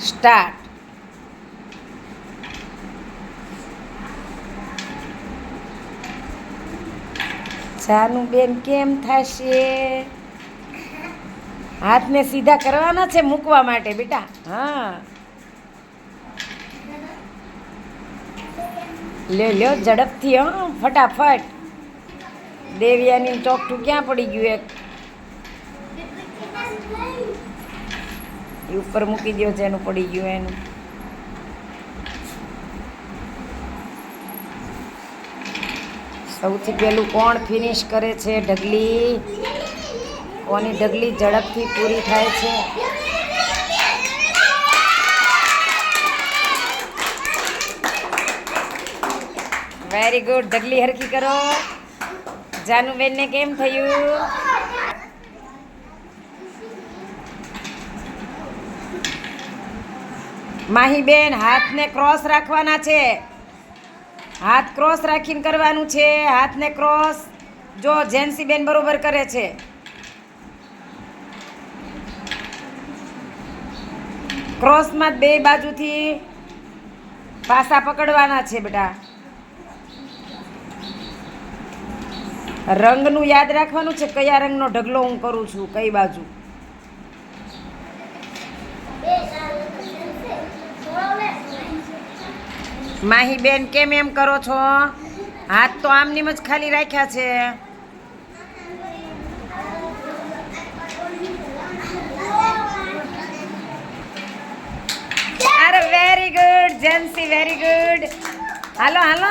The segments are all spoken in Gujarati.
સ્ટાર્ટ. જાનું બેન કેમ થશે? હાથને સીધા કરવાના છે મૂકવા માટે બેટા. હા. લ્યો લ્યો, ઝડપથી, હ, ફટાફટ. દેવિયાની ચોકઠું ક્યાં પડી ગયું એક? એ ઉપર મૂકી દો જેનું પડી ગયું એનું. સૌથી પહેલું કોણ ફિનિશ કરે છે? ઢગલી. કોની ઢગલી ઝડપથી પૂરી થાય છે? વેરી ગુડ ઢગલી હરખી કરો. જાનુબેનને કેમ થયું? માહીબેન, હાથને ક્રોસ રાખવાના છે. હાથ ક્રોસ રાખીને કરવાનું છે. હાથને ક્રોસ જો જેન્સીબેન બરોબર કરે છે. ક્રોસમાં બે બાજુથી પાસા પકડવાના છે બેટા. રંગનું યાદ રાખવાનું છે. કયા રંગનો ઢગલો હું કરું છું કઈ બાજુ? માહીબેન કેમ એમ કરો છો? હાથ તો આમનીમ જ ખાલી રાખ્યા છે. અરે very good Jensi very good હાલો હાલો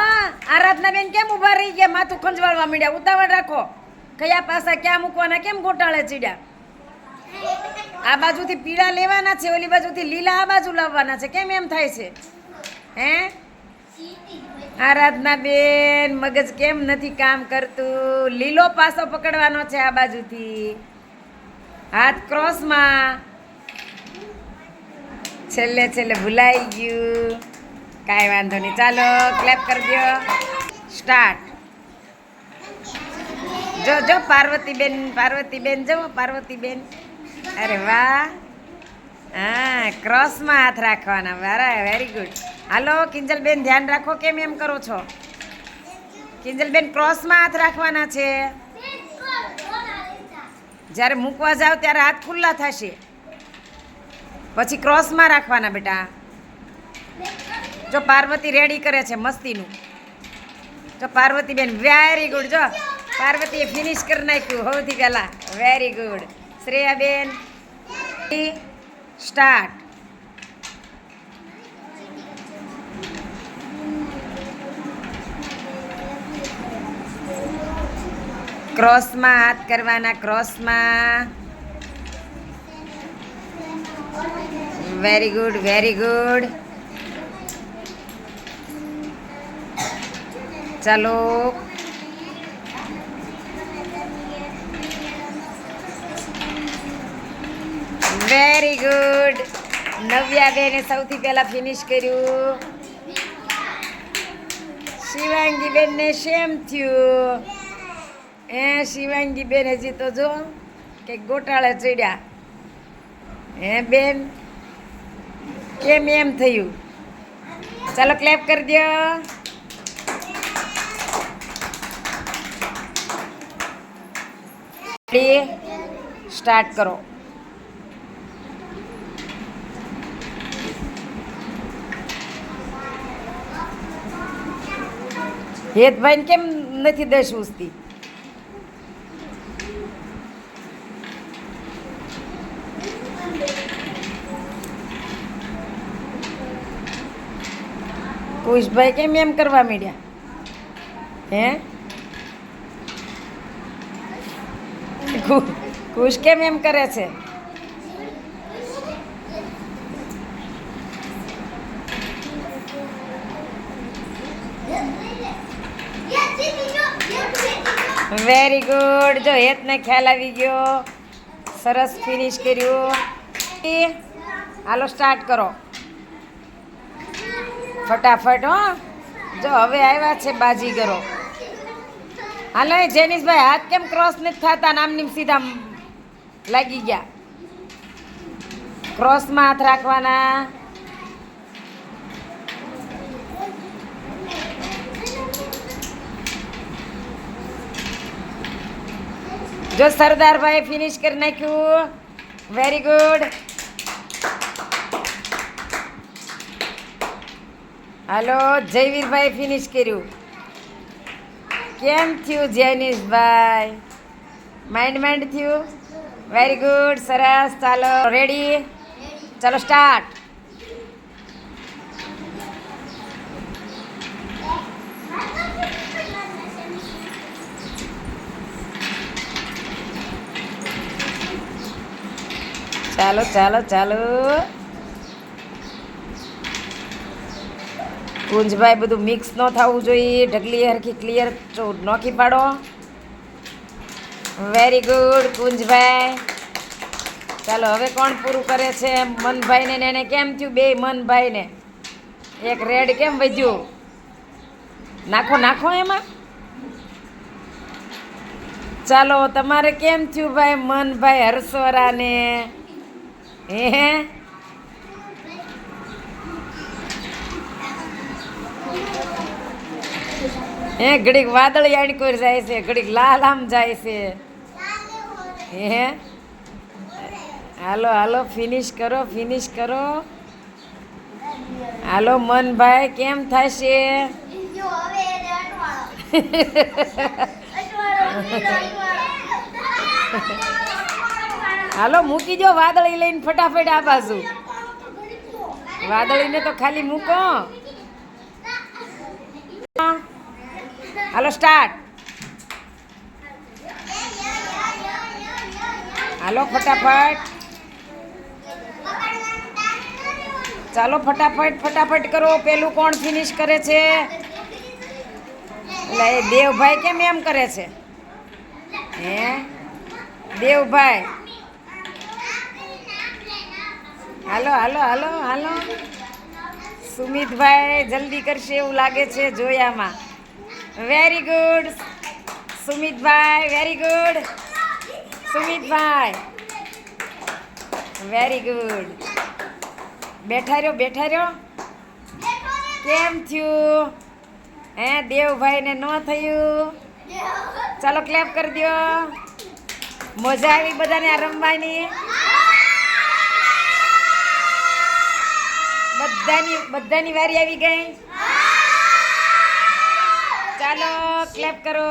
આરાધના બેન કેમ ઊભા રહી ગયા? માથું ખંજવાળવા માંડ્યા. ઉતાવળ રાખો. કયા પાસા ક્યાં મૂકવાના, કેમ ગોટાળે ચીડ્યા? આ બાજુથી પીળા લેવાના છે, ઓલી બાજુથી લીલા આ બાજુ લાવવાના છે. કેમ એમ થાય છે? હે? આરાધના બેન મગજ કેમ નથી કામ કરતું? લીલો પાસો પકડવાનો છે આ બાજુથી. હાથ ક્રોસમાં. છેલ્લે છેલ્લે ભૂલાઈ ગયું. કાંઈ વાંધો નહીં. ચાલો ક્લેપ કરી દો સ્ટાર્ટ જો જો, પાર્વતીબેન પાર્વતીબેન, જો, પાર્વતીબેન. અરે વાહ. હા, ક્રોસમાં હાથ રાખવાના. વારા વેરી ગુડ હાલો, કિંજલબેન, ધ્યાન રાખો કેમ એમ કરો છો? કિંજલબેન, ક્રોસમાં હાથ રાખવાના છે. જ્યારે મૂકવા જાવ ત્યારે હાથ ખુલ્લા થશે. પછી ક્રોસમાં રાખવાના બેટા. જો પાર્વતી રેડી કરે છે મસ્તીનું. જો પાર્વતીબેન વેરી ગુડ જો પાર્વતીએ ફિનિશ કરી નાખ્યું સૌથી પહેલાં. વેરી ગુડ શ્રેયાબેન સ્ટાર્ટ ક્રોસમાં હાથ કરવાના ક્રોસમાં વેરી ગુડ વેરી ગુડ ચાલો વેરી ગુડ નવ્યાબેને સૌથી પહેલા ફિનિશ કર્યું. શિવાંગી બેનને શેમ થયું. એ શિવાંગી બેન, હજી તો જો કે ગોટાળે ચડ્યા. હે બેન, કેમ એમ થયું? ચાલો ક્લેપ કરી દો. સ્ટાર્ટ કરો. હેતભાઈ કેમ નથી દસ ઉસતી? કુશભાઈ કેમ એમ કરવા માંડ્યા? હે? કુશ કેમ એમ કરે છે? વેરી ગુડ જો હેતને ખ્યાલ આવી ગયો. સરસ ફિનિશ કર્યું. હાલો સ્ટાર્ટ કરો. ફટાફટ, હો. જો હવે આવ્યા છે બાજીગરો. હાલો, એ જેનિસભાઈ, હાથ કેમ ક્રોસ નથી થતા? નામની સીધા લાગી ગયા. ક્રોસમાં હાથ રાખવાના. જો સરદારભાઈ ફિનિશ કરી નાખ્યું. વેરી ગુડ હાલો જયવીરભાઈ ફિનિશ કર્યું. કેમ થયું જૈનિશભાઈ? માઇન્ડ માઇન્ડ થયું? વેરી ગુડ સરસ. ચાલો રેડી ચાલો સ્ટાર્ટ ચાલો ચાલો ચાલો. કુંજભાઈ બધું મિક્સ ન થવું જોઈએ. ઢગલી હરખી ક્લિયર નોખી પાડો. વેરી ગુડ કુંજભાઈ ચાલો, હવે કોણ પૂરું કરે છે? મનભાઈને ને એને કેમ થયું? બે મનભાઈને. એક રેડ કેમ વધ્યું? નાખો નાખો એમાં. ચાલો, તમારે કેમ થયું ભાઈ? મનભાઈ હરસોરાને હે. હે, ઘડીક વાદળી આણકોર જાય છે, ઘડીક લાલ આમ જાય છે. હે હાલો હાલો ફિનિશ કરો ફિનિશ કરો. હાલો, મનભાઈ, કેમ થશે? હાલો, મૂકી જો વાદળી લઈને ફટાફટ આ બાજુ. વાદળીને તો ખાલી મૂકો. હાલો સ્ટાર્ટ હાલો ફટાફટ ચાલો ફટાફટ ફટાફટ કરો પેલું કોણ ફિનિશ કરે છે? એટલે એ દેવભાઈ કેમ એમ કરે છે? હે? દેવભાઈ. હાલો હાલો હાલો હાલો. સુમિતભાઈ જલ્દી કરશે એવું લાગે છે જોયામાં. Very good Sumitbhai very good Sumitbhai very good બેઠા રહ્યો બેઠા રહ્યો? કેમ થયું? હે, દેવભાઈને ન થયું? ચાલો ક્લેપ કરી દો મજા આવી બધાને આ રમવાની? બધાની બધાની વારી આવી ગઈ? ચાલો ક્લેપ કરો.